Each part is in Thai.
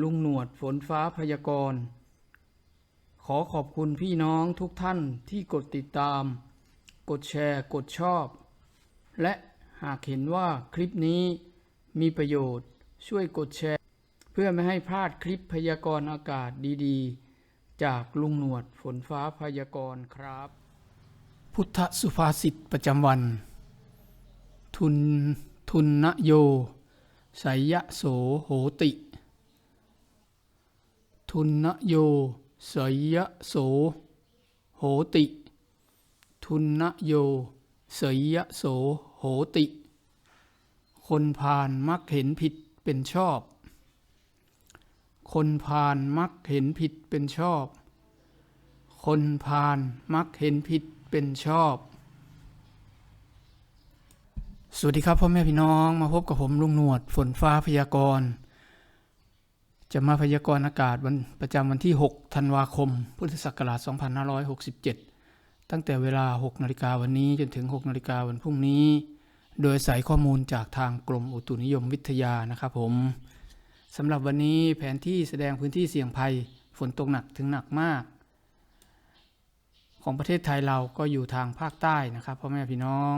ลุงหนวดฝนฟ้าพยากรณ์ ขอขอบคุณพี่น้องทุกท่านที่กดติดตาม กดแชร์ กดชอบ และหากเห็นว่าคลิปนี้มีประโยชน์ช่วยกดแชร์ เพื่อไม่ให้พลาดคลิปพยากรณ์อากาศดีๆ จากลุงหนวดฝนฟ้าพยากรณ์ครับ พุทธสุภาษิตประจำวัน ทุนทุนนโย ไสยโสโหติ ทุนนโยสยโส โหติ ทุนนโยสยโส โหติ คนพาลมักเห็นผิดเป็นชอบ คนพาลมักเห็นผิดเป็นชอบ คนพาลมักเห็นผิดเป็นชอบ สวัสดีครับพ่อแม่พี่น้องมาพบกับผมลุงหนวดฝนฟ้าพยากรณ์ จะมาพยากรณ์อากาศวันประจำวันที่ 6 ธันวาคม พุทธศักราช 2567 ตั้งแต่เวลา 6 นาฬิกาวันนี้จนถึง 6 นาฬิกาวันพรุ่งนี้ โดยใส่ข้อมูลจากทางกรมอุตุนิยมวิทยานะครับผมสำหรับวันนี้แผนที่แสดงพื้นที่เสี่ยงภัยฝนตกหนักถึงหนักมาก ของประเทศไทยเราก็อยู่ทางภาคใต้นะครับพ่อแม่พี่น้อง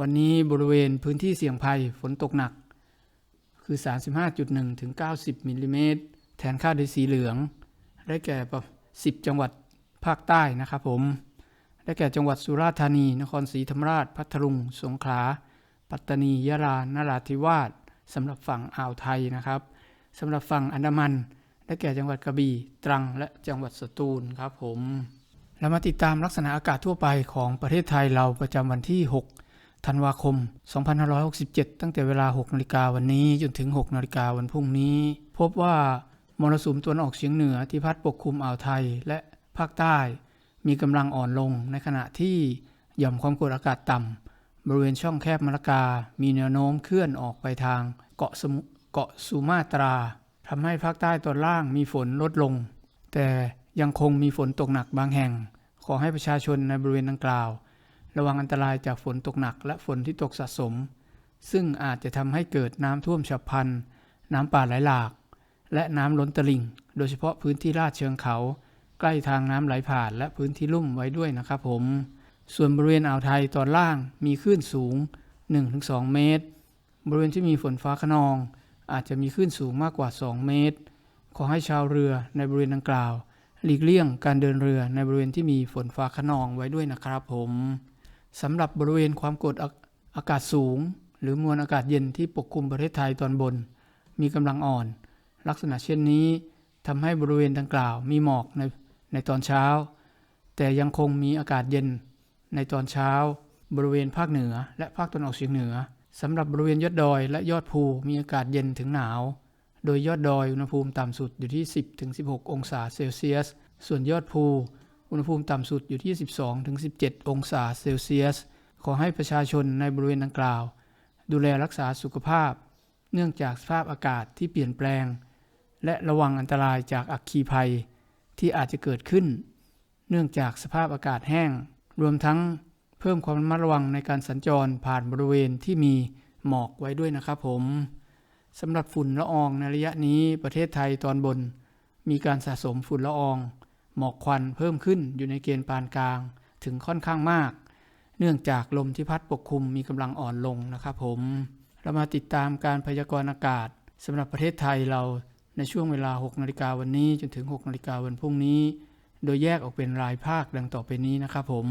วันนี้บริเวณพื้นที่เสี่ยงภัยฝนตกหนัก คือ 35.1 ถึง 90 มิลลิเมตร แทนค่าโดยสีเหลือง ได้แก่10 จังหวัดภาคใต้นะครับผม ได้แก่จังหวัดสุราษฎร์ธานี นครศรีธรรมราช พัทลุง สงขลา ปัตตานี ยะลา นราธิวาสสำหรับฝั่งอ่าวไทยนะครับสำหรับฝั่งอันดามัน ได้แก่จังหวัดกระบี่ ตรัง และจังหวัดสตูลครับผม เรามาติดตามลักษณะอากาศทั่วไปของประเทศไทยเราประจำวันที่ 6 ธันวาคม 2567 ตั้งแต่เวลา 6นาฬิกาวันนี้จนถึง 6นาฬิกาวันพรุ่งนี้ พบว่ามรสุมตะวันออกเฉียงเหนือที่พัดปกคลุมอ่าวไทยและภาคใต้ มีกำลังอ่อนลงในขณะที่หย่อมความกดอากาศต่ำบริเวณช่องแคบมะละกา มีแนวโน้มเคลื่อนออกไปทางเกาะสมุเกาะสุมาตราทำให้ภาคใต้ตอนล่างมีฝนลดลง แต่ยังคงมีฝนตกหนักบางแห่ง ขอให้ประชาชนในบริเวณดังกล่าว ระวังอันตรายจากฝนตกหนักและฝนที่ตกสะสม ซึ่งอาจจะทำให้เกิดน้ำท่วมฉับพลัน น้ำป่าไหลหลาก และน้ำล้นตลิ่ง โดยเฉพาะพื้นที่ลาดเชิงเขา ใกล้ทางน้ำไหลผ่านและพื้นที่ลุ่มไว้ด้วยนะครับผม ส่วนบริเวณอ่าวไทยตอนล่างมีคลื่นสูง 1-2 เมตร บริเวณที่มีฝนฟ้าขนอง อาจจะมีคลื่นสูงมากกว่า 2 เมตร ขอให้ชาวเรือในบริเวณดังกล่าว หลีกเลี่ยงการเดินเรือในบริเวณที่มีฝนฟ้าขนองไว้ด้วยนะครับผม สำหรับบริเวณความกดอากาศสูง หรือมวลอากาศเย็นที่ปกคลุมประเทศไทยตอนบน มีกำลังอ่อน ลักษณะเช่นนี้ทำให้บริเวณดังกล่าวมีหมอกในในตอนเช้า แต่ยังคงมีอากาศเย็นในตอนเช้า บริเวณภาคเหนือ และภาคตะวันออกเฉียงเหนือสำหรับบริเวณยอดดอยและยอดภูมีอากาศเย็นถึงหนาว โดยยอดดอยอุณหภูมิต่ำสุดอยู่ที่ 10-16 องศาเซลเซียส ส่วนยอดภู อุณหภูมิต่ำสุดอยู่ที่ 12-17 องศาเซลเซียส ขอให้ประชาชนในบริเวณดังกล่าว ดูแลรักษาสุขภาพ เนื่องจากสภาพอากาศที่เปลี่ยนแปลง และระวังอันตรายจากอัคคีภัยที่อาจจะเกิดขึ้น เนื่องจากสภาพอากาศแห้ง รวมทั้งเพิ่มความระมัดระวังในการสัญจรผ่านบริเวณที่มีหมอกไว้ด้วยนะครับผมสำหรับฝุ่นละอองในระยะนี้ประเทศไทยตอนบน มีการสะสมฝุ่นละออง หมอกควันเพิ่มขึ้นอยู่ในเกณฑ์ปานกลางถึงค่อนข้างมาก เนื่องจากลมที่พัดปกคลุมมีกำลังอ่อนลงนะครับผม เรามาติดตามการพยากรณ์อากาศสำหรับประเทศไทยเราในช่วงเวลา 6 นาฬิกาวันนี้จนถึง 6 นาฬิกาวันพรุ่งนี้ โดยแยกออกเป็นรายภาคดังต่อไปนี้นะครับผม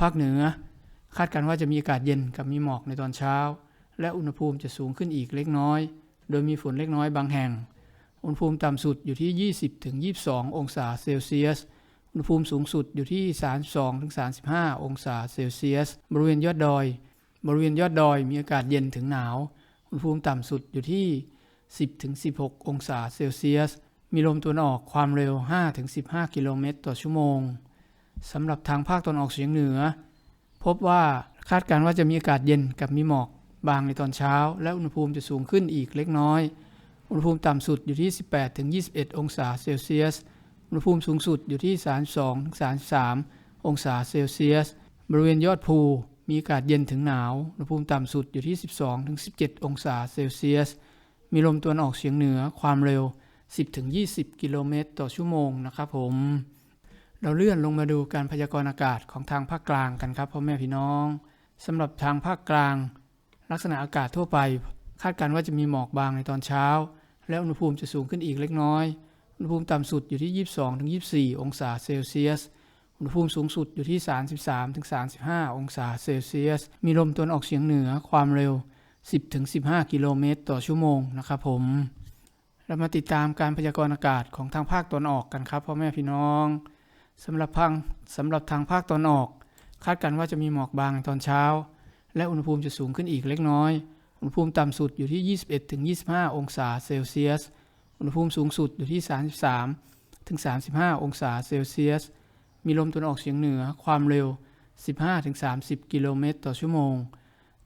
ภาคเหนือ คาดการณ์ว่าจะมีอากาศเย็นกับมีหมอกในตอนเช้า และอุณหภูมิจะสูงขึ้นอีกเล็กน้อย โดยมีฝนเล็กน้อยบางแห่ง อุณหภูมิต่ำสุดอยู่ที่ 20-22 องศาเซลเซียส อุณหภูมิสูงสุดอยู่ที่ 32-35 องศาเซลเซียส บริเวณยอดดอย บริเวณยอดดอยมีอากาศเย็นถึงหนาว อุณหภูมิต่ำสุดอยู่ที่ 10ถึง16 องศาเซลเซียส มีลมตะวันออกความเร็ว5ถึง15 กิโลเมตรต่อชั่วโมง สำหรับทางภาคตะวันออกเฉียงเหนือ พบว่าคาดการณ์ว่าจะมีอากาศเย็นกับมีหมอกบางในตอนเช้า และอุณหภูมิจะสูงขึ้นอีกเล็กน้อย อุณหภูมิต่ำสุดอยู่ที่ 18ถึง21 องศาเซลเซียส อุณหภูมิสูงสุดอยู่ที่ 32ถึง33 องศาเซลเซียส บริเวณยอดภูมีอากาศเย็นถึงหนาว อุณหภูมิต่ำสุดอยู่ที่ 12ถึง17 องศาเซลเซียส มีลมตะวันออกเฉียงเหนือความเร็ว 10ถึง20 กิโลเมตรต่อชั่วโมงนะครับผม เราเลื่อนลงมาดูการพยากรณ์อากาศของทางภาคกลางกันครับพ่อแม่พี่น้องสำหรับทางภาคกลาง ลักษณะอากาศทั่วไป คาดการณ์ว่าจะมีหมอกบางในตอนเช้า และอุณหภูมิจะสูงขึ้นอีกเล็กน้อย อุณหภูมิต่ำสุดอยู่ที่ 22-24 องศาเซลเซียส อุณหภูมิสูงสุดอยู่ที่ 33-35 องศาเซลเซียส มีลมตะวันออกเฉียงเหนือความเร็ว 10-15 กิโลเมตรต่อชั่วโมงนะครับผม เรามาติดตามการพยากรณ์อากาศของทางภาคตะวันออกกันครับพ่อแม่พี่น้องสำหรับพังสำหรับทางภาคตะวันออก คาดการณ์ว่าจะมีหมอกบางตอนเช้า และอุณหภูมิจะสูงขึ้นอีกเล็กน้อย อุณหภูมิต่ำสุดอยู่ที่ 21-25 องศาเซลเซียส อุณหภูมิสูงสุดอยู่ที่ 33ถึง35 องศาเซลเซียส มีลมตะวันออกเฉียงเหนือความเร็ว 15ถึง30 กิโลเมตรต่อชั่วโมง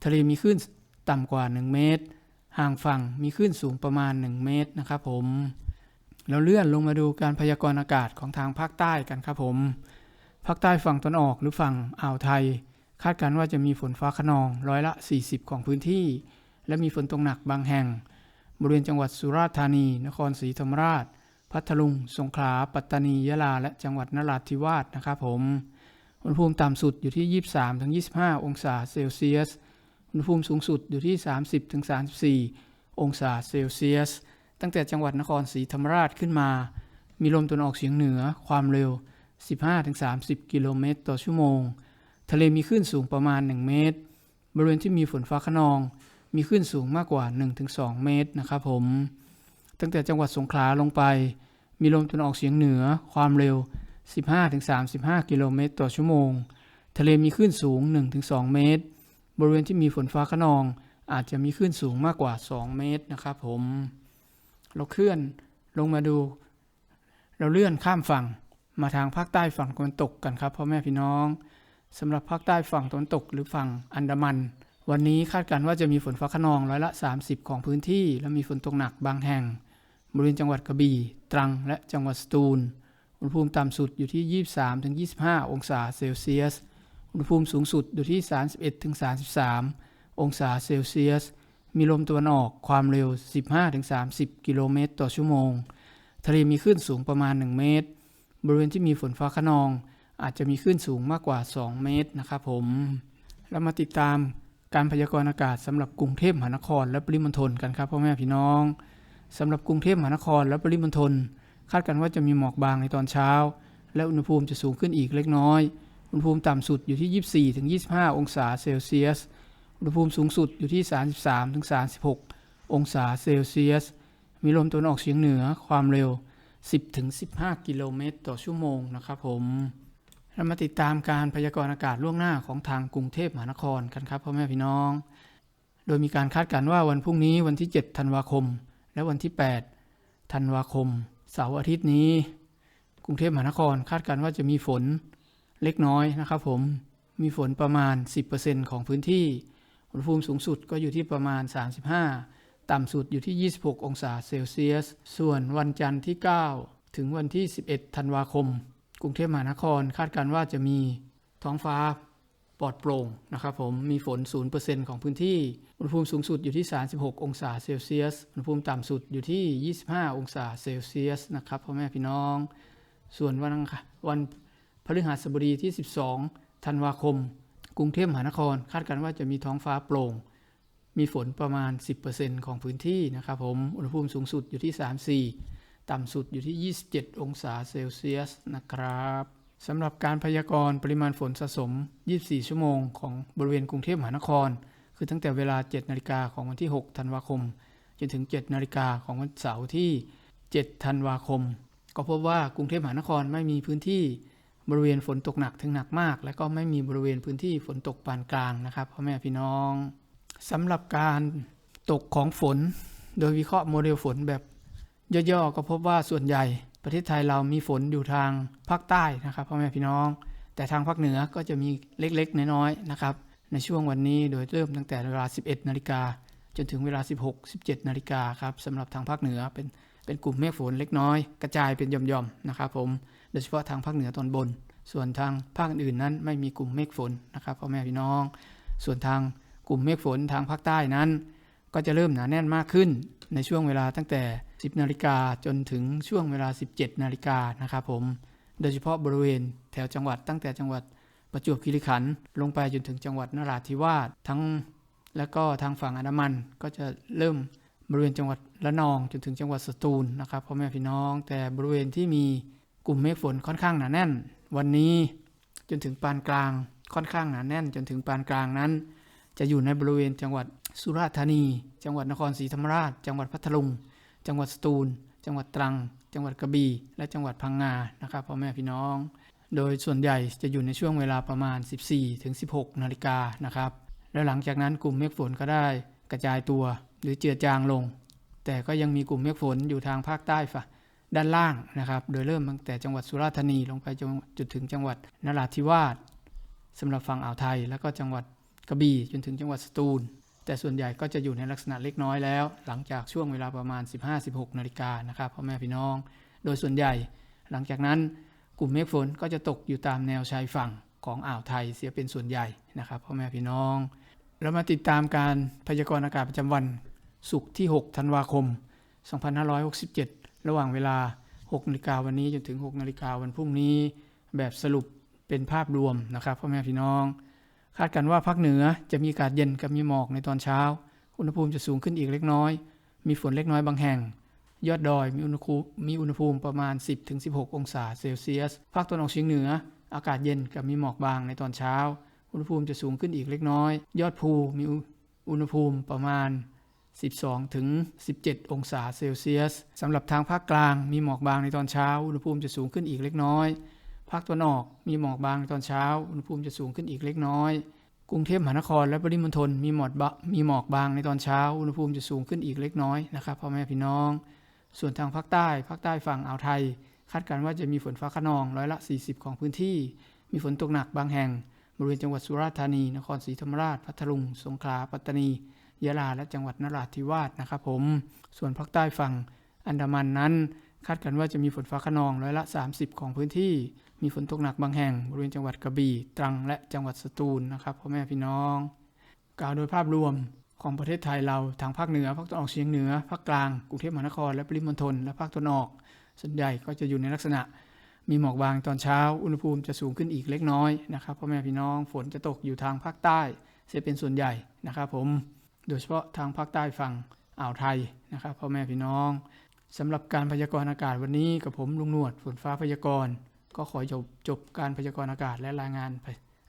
ทะเลมีคลื่นต่ำกว่า 1 เมตร ห่างฝั่งมีคลื่นสูงประมาณ 1 เมตรนะครับผม เราเลื่อนลงมาดูการพยากรณ์อากาศของทางภาคใต้กันครับผม ภาคใต้ฝั่งตะวันออกหรือฝั่งอ่าวไทย คาดการณ์ว่าจะมีฝนฟ้าขนองร้อยละ 40 ของพื้นที่ และมีฝนตกหนักบางแห่ง บริเวณจังหวัดสุราษฎร์ธานี นครศรีธรรมราช พัทลุง สงขลา ปัตตานี ยะลา และจังหวัดนราธิวาสนะครับผม อุณหภูมิต่ำสุดอยู่ที่ 23-25 องศาเซลเซียส อุณหภูมิสูงสุดอยู่ที่ 30-34 องศาเซลเซียส ตั้งแต่จังหวัดนครศรีธรรมราชขึ้นมา มีลมตะวันออกเฉียงเหนือ ความเร็ว 15-30 กิโลเมตรต่อชั่วโมง ทะเลมีคลื่นสูงประมาณ 1 เมตร บริเวณที่มีฝนฟ้าขนอง มีคลื่นสูงมากกว่า 1-2 เมตรนะครับผม ตั้งแต่จังหวัดสงขลาลงไป มีลมตะวันออกเฉียงเหนือความเร็ว 15-35 กิโลเมตรต่อชั่วโมง ทะเลมีคลื่นสูง 1-2 เมตร บริเวณที่มีฝนฟ้าขนอง อาจจะมีคลื่นสูงมากกว่า 2 เมตรนะครับผม เราเคลื่อนลงมาดู เราเลื่อนข้ามฝั่งมาทางภาคใต้ฝั่งตะวันตกกันครับพ่อแม่พี่น้องสำหรับภาคใต้ฝั่งตะวันตกหรือฝั่งอันดามัน วันนี้คาดการณ์ว่าจะมีฝนฟ้าขนองร้อยละ 30 ของพื้นที่ และมีฝนตกหนักบางแห่ง บริเวณจังหวัดกระบี่ ตรัง และจังหวัดสตูล อุณหภูมิต่ำสุดอยู่ที่ 23-25 องศาเซลเซียส อุณหภูมิสูงสุดอยู่ที่ 31-33 องศาเซลเซียส มีลมตะวันออกความเร็ว 15-30 กิโลเมตรต่อชั่วโมง ทะเลมีคลื่นสูงประมาณ 1 เมตร บริเวณที่มีฝนฟ้าขนอง อาจจะมีคลื่นสูงมากกว่า 2 เมตรนะครับผมเรามาติดตาม การพยากรณ์อากาศสำหรับกรุงเทพมหานครและปริมณฑลกันครับพ่อแม่พี่น้องสำหรับกรุงเทพมหานครและปริมณฑลคาดกันว่าจะมีหมอกบางในตอนเช้า และอุณหภูมิจะสูงขึ้นอีกเล็กน้อย อุณหภูมิต่ำสุดอยู่ที่ 24-25 องศาเซลเซียส อุณหภูมิสูงสุดอยู่ที่ 33-36 องศาเซลเซียส มีลมตะวันออกเฉียงเหนือความเร็ว 10-15 กิโลเมตรต่อชั่วโมงนะครับผม เรามาติดตามการพยากรณ์อากาศล่วงหน้าของทางกรุงเทพมหานครกันครับพ่อแม่พี่น้อง โดยมีการคาดการณ์ว่าวันพรุ่งนี้วันที่ 7 ธันวาคม และวันที่ 8 ธันวาคม เสาร์อาทิตย์นี้ กรุงเทพมหานครคาดการณ์ว่าจะมีฝนเล็กน้อยนะครับผม มีฝนประมาณ 10%ของพื้นที่ อุณหภูมิสูงสุดก็อยู่ที่ประมาณ 35 ต่ำสุดอยู่ที่ 26 องศาเซลเซียส ส่วนวันจันทร์ที่ 9 ถึงวันที่ 11 ธันวาคม กรุงเทพมหานครคาดการว่าจะมีท้องฟ้าปลอดโปร่งนะครับผมมีฝน 0%ของพื้นที่ อุณหภูมิสูงสุดอยู่ที่ 36 องศาเซลเซียส อุณหภูมิต่ำสุดอยู่ที่ 25 องศาเซลเซียสนะครับพ่อแม่พี่น้อง ส่วนวันอังคารวันพฤหัสบดีที่ 12 ธันวาคม กรุงเทพมหานคร คาดการว่าจะมีท้องฟ้าโปร่ง มีฝนประมาณ 10%ของพื้นที่นะครับผม อุณหภูมิสูงสุดอยู่ที่ 34 ต่ำสุดอยู่ที่ 27 องศาเซลเซียสนะครับสำหรับการพยากรณ์ปริมาณฝนสะสม 24 ชั่วโมงของบริเวณกรุงเทพมหานคร คือตั้งแต่เวลา 7 นาฬิกาของวันที่ 6 ธันวาคม จนถึง 7 นาฬิกาของวันเสาร์ที่ 7 ธันวาคม ก็พบว่ากรุงเทพมหานครไม่มีพื้นที่บริเวณฝนตกหนักถึงหนักมาก และก็ไม่มีบริเวณพื้นที่ฝนตกปานกลางนะครับพ่อแม่พี่น้องสำหรับการตกของฝน โดยวิเคราะห์โมเดลฝนแบบ ย่อๆก็พบว่าส่วนใหญ่ประเทศไทยเรามีฝนอยู่ทางภาคใต้นะครับพ่อแม่พี่น้อง แต่ทางภาคเหนือก็จะมีเล็กๆ น้อยๆนะครับในช่วงวันนี้โดยเริ่มตั้งแต่เวลา 11 นาฬิกาจนถึงเวลา 16 17 นาฬิกาครับสำหรับทางภาคเหนือเป็นเป็นกลุ่มเมฆฝนเล็กน้อย กระจายเป็นหย่อมๆนะครับผมโดยเฉพาะทางภาคเหนือตอนบน ส่วนทางภาคอื่นนั้นไม่มีกลุ่มเมฆฝนนะครับพ่อแม่พี่น้อง ส่วนทางกลุ่มเมฆฝนทางภาคใต้นั้น ก็จะเริ่มหนาแน่นมากขึ้นในช่วงเวลาตั้งแต่ 10 นาฬิกาจนถึงช่วงเวลา 17 นาฬิกานะครับผม โดยเฉพาะบริเวณแถวจังหวัดตั้งแต่จังหวัดประจวบคีรีขันธ์ลงไปจนถึงจังหวัดนราธิวาสทั้งและก็ทางฝั่งอันดามันก็จะเริ่มบริเวณจังหวัดละนองจนถึงจังหวัดสตูลนะครับพ่อแม่พี่น้อง แต่บริเวณที่มีกลุ่มเมฆฝนค่อนข้างหนาแน่น วันนี้จนถึงปานกลางค่อนข้างหนาแน่น จนถึงปานกลางนั้น จะอยู่ในบริเวณจังหวัดสุราษฎร์ธานี จังหวัดนครศรีธรรมราช จังหวัดพัทลุง จังหวัดสตูล จังหวัดตรัง จังหวัดกระบี่ และจังหวัดพังงา นะครับพ่อแม่พี่น้อง โดยส่วนใหญ่จะอยู่ในช่วงเวลาประมาณ 14ถึง16 นาฬิกานะครับ แล้วหลังจากนั้นกลุ่มเมฆฝนก็ได้กระจายตัวหรือเจือจางลง แต่ก็ยังมีกลุ่มเมฆฝนอยู่ทางภาคใต้ฝ่ะด้านล่างนะครับ โดยเริ่มตั้งแต่จังหวัดสุราษฎร์ธานีลงไปจนจนถึงจังหวัดนราธิวาสสำหรับฝั่งอ่าวไทย แล้วก็จังหวัดกระบี่จนถึงจังหวัดสตูล แต่ส่วนใหญ่ก็จะอยู่ในลักษณะเล็กน้อยแล้ว หลังจากช่วงเวลาประมาณ 15-16นาฬิกานะครับพ่อแม่พี่น้อง โดยส่วนใหญ่ หลังจากนั้นกลุ่มเมฆฝนก็จะตกอยู่ตามแนวชายฝั่งของอ่าวไทยเสียเป็นส่วนใหญ่นะครับพ่อแม่พี่น้อง เรามาติดตามการพยากรณ์อากาศประจำวันศุกร์ที่ 6 ธันวาคม 2567 ระหว่างเวลา 6นาฬิกาวันนี้จนถึง 6นาฬิกาวันพรุ่งนี้ แบบสรุปเป็นภาพรวมนะครับพ่อแม่พี่น้อง คาดกันว่าภาคเหนือจะมีอากาศเย็นกับมีหมอกในตอนเช้า อุณหภูมิจะสูงขึ้นอีกเล็กน้อย มีฝนเล็กน้อยบางแห่ง ยอดดอยมีอุณหภูมิมีอุณหภูมิประมาณ 10-16 องศาเซลเซียส ภาคตะวันออกเฉียงเหนือ อากาศเย็นกับมีหมอกบางในตอนเช้า อุณหภูมิจะสูงขึ้นอีกเล็กน้อย ยอดภูมีอุณหภูมิประมาณ 12 ถึง 17 องศาเซลเซียสสำหรับทางภาคกลางมีหมอกบางในตอนเช้า อุณหภูมิจะสูงขึ้นอีกเล็กน้อย ภาคตะวันออกมีหมอกบางในตอนเช้า อุณหภูมิจะสูงขึ้นอีกเล็กน้อย กรุงเทพมหานครและปริมณฑลมีหมอกบะมีหมอกบางในตอนเช้า อุณหภูมิจะสูงขึ้นอีกเล็กน้อยนะครับพ่อแม่พี่น้อง ส่วนทางภาคใต้ ภาคใต้ฝั่งอ่าวไทย คาดการณ์ว่าจะมีฝนฟ้าขนองร้อยละ 40 ของพื้นที่ มีฝนตกหนักบางแห่ง บริเวณจังหวัดสุราษฎร์ธานี นครศรีธรรมราช พัทลุง สงขลา ปัตตานี ยะลา และจังหวัดนราธิวาสนะครับผม ส่วนภาคใต้ฝั่งอันดามันนั้น คาดกันว่าจะมีฝนฟ้าขนองร้อยละ 30 ของพื้นที่ มีฝนตกหนักบางแห่ง บริเวณจังหวัดกระบี่ตรังและจังหวัดสตูลนะครับพ่อแม่พี่น้อง กล่าวโดยภาพรวมของประเทศไทยเราทางภาคเหนือภาคตะวันออกเฉียงเหนือภาคกลางกรุงเทพมหานครและปริมณฑลและภาคตะวันออก ส่วนใหญ่ก็จะอยู่ในลักษณะ มีหมอกบางตอนเช้า อุณหภูมิจะสูงขึ้นอีกเล็กน้อยนะครับพ่อแม่พี่น้องฝนจะตกอยู่ทางภาคใต้เสียเป็นส่วนใหญ่นะครับผมโดยเฉพาะทางภาคใต้ฝั่งอ่าวไทยนะครับพ่อแม่พี่น้อง สำหรับการพยากรณ์อากาศวันนี้กับผมลุงนวดฝนฟ้าพยากรณ์ก็ขอจบจบการพยากรณ์อากาศและรายงาน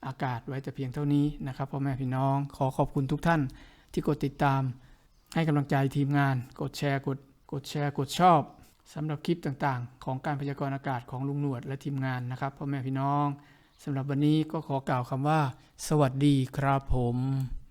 อากาศไว้แต่เพียงเท่านี้นะครับพ่อแม่พี่น้องขอขอบคุณทุกท่านที่กดติดตาม ให้กำลังใจทีมงาน กดแชร์กดกดแชร์กดชอบสำหรับคลิปต่างๆ ของการพยากรณ์อากาศของลุงหนวดและทีมงานนะครับพ่อแม่พี่น้องสำหรับวันนี้ก็ขอกล่าวคำว่า สวัสดีครับผม